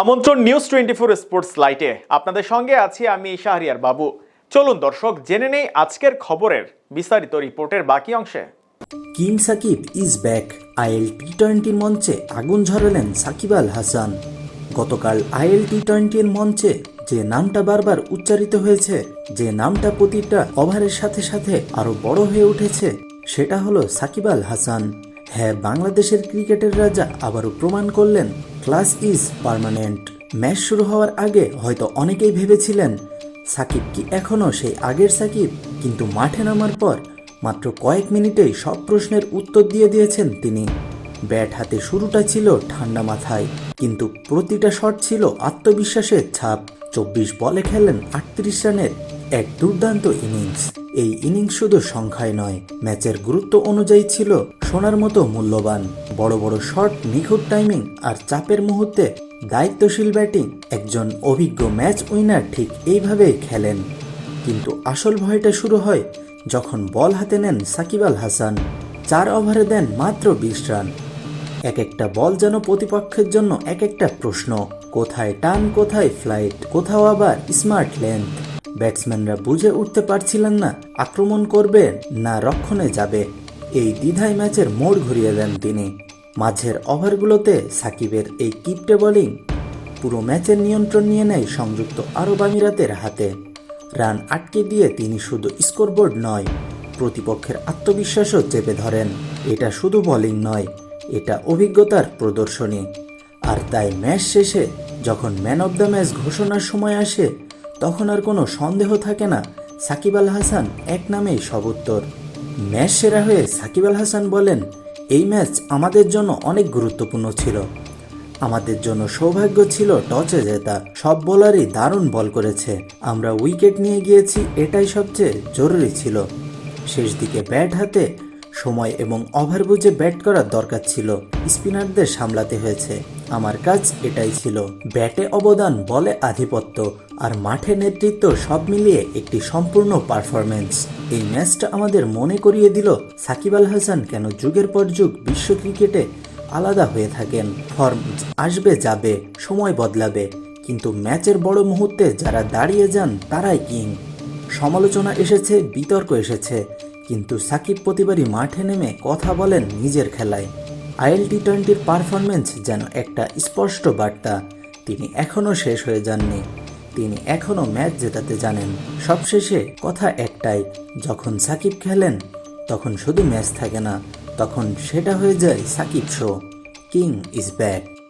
আমন্ত্রণ news twenty four sports লাইটে আপনাদের সঙ্গে আছি আমি শাহরিয়ার বাবু। চলুন দর্শক, জেনে নেই আজকের খবরের বিস্তারিত রিপোর্টের বাকি অংশে। King Shakib is back IL T টোয়েন্টির মঞ্চে আগুন ঝরালেন সাকিব আল হাসান। গতকাল আইএল টি টোয়েন্টির মঞ্চে যে নামটা বারবার উচ্চারিত হয়েছে, যে নামটা প্রতিটা ওভারের সাথে সাথে আরও বড় হয়ে উঠেছে, সেটা হলো সাকিব আল হাসান। হ্যাঁ বাংলাদেশের ক্রিকেটের রাজা আবারও প্রমাণ করলেন ক্লাস ইজ পার্মানেন্ট ম্যাচ শুরু হওয়ার আগে হয়তো অনেকেই ভেবেছিলেন, সাকিব কি এখনও সেই আগের সাকিব? কিন্তু মাঠে নামার পর মাত্র কয়েক মিনিটেই সব প্রশ্নের উত্তর দিয়ে দিয়েছেন তিনি। ব্যাট হাতে শুরুটা ছিল ঠান্ডা মাথায়, কিন্তু প্রতিটা শট ছিল আত্মবিশ্বাসের ছাপ। চব্বিশ বলে খেলেন আটত্রিশ রানের এক দুর্দান্ত ইনিংস। এই ইনিংস শুধু সংখ্যায় নয়, ম্যাচের গুরুত্ব অনুযায়ী ছিল সোনার মতো মূল্যবান। বড় বড় শট, নিখুঁত টাইমিং আর চাপের মুহূর্তে দায়িত্বশীল ব্যাটিং একজন অভিজ্ঞ ম্যাচ উইনার ঠিক এইভাবেই খেলেন। কিন্তু আসল ভয়টা শুরু হয় যখন বল হাতে নেন সাকিব আল হাসান। চার ওভারে দেন মাত্র বিশ রান। এক একটা বল যেন প্রতিপক্ষের জন্য এক একটা প্রশ্ন, কোথায় টান, কোথায় ফ্লাইট কোথাও আবার স্মার্ট লেন্থ ব্যাটসম্যানরা বুঝে উঠতে পারছিলেন না আক্রমণ করবে না রক্ষণে যাবে। এই দ্বিধায় ম্যাচের মোড় ঘুরিয়ে দেন তিনি। মাঝের ওভারগুলোতে সাকিবের এই কিপটে বোলিং পুরো ম্যাচের নিয়ন্ত্রণ নিয়ে নেয় সংযুক্ত আরব আমিরাতের হাতে। রান আটকে দিয়ে তিনি শুধু স্কোরবোর্ড নয়, প্রতিপক্ষের আত্মবিশ্বাসও চেপে ধরেন। এটা শুধু বোলিং নয়, এটা অভিজ্ঞতার প্রদর্শনী। আর তাই ম্যাচ শেষে যখন ম্যান অব দ্য ম্যাচ ঘোষণার সময় আসে তখন আর কোনো সন্দেহ থাকে না, সাকিব আল হাসান এক নামেই সব উত্তর। ম্যাচ সেরা হয়ে সাকিব আল হাসান বলেন, এই ম্যাচ আমাদের জন্য অনেক গুরুত্বপূর্ণ ছিল। আমাদের জন্য সৌভাগ্য ছিল টচে জেতা। সব বোলারই দারুণ বল করেছে। আমরা উইকেট নিয়ে গিয়েছি, এটাই সবচেয়ে জরুরি ছিল। শেষ দিকে ব্যাট হাতে সময় এবং ওভার বুঝে ব্যাট করার দরকার ছিল। স্পিনারদের সামলাতে হয়েছে। আমার কাজ এটাই ছিল। ব্যাটে অবদান বলে আধিপত্য আর মাঠে নেতৃত্ব সব মিলিয়ে একটি সম্পূর্ণ পারফরমেন্স এই ম্যাচটা আমাদের মনে করিয়ে দিল, সাকিব আল হাসান কেন যুগের পর যুগ বিশ্ব ক্রিকেটে আলাদা হয়ে থাকেন। ফর্ম আসবে, যাবে, সময় বদলাবে, কিন্তু ম্যাচের বড় মুহূর্তে যারা দাঁড়িয়ে যান তারাই কিং। সমালোচনা এসেছে, বিতর্ক এসেছে, কিন্তু সাকিব প্রতিবারই মাঠে নেমে কথা বলেন নিজের খেলায়। আইএল টি টোয়েন্টির পারফরমেন্স যেন একটা স্পষ্ট বার্তা। তিনি এখনও শেষ হয়ে যাননি। তিনি এখনও ম্যাচ জেতাতে জানেন। সবশেষে কথা একটাই, যখন সাকিব খেলেন, তখন শুধু ম্যাচ থাকে না, তখন সেটা হয়ে যায় Shakib show king is back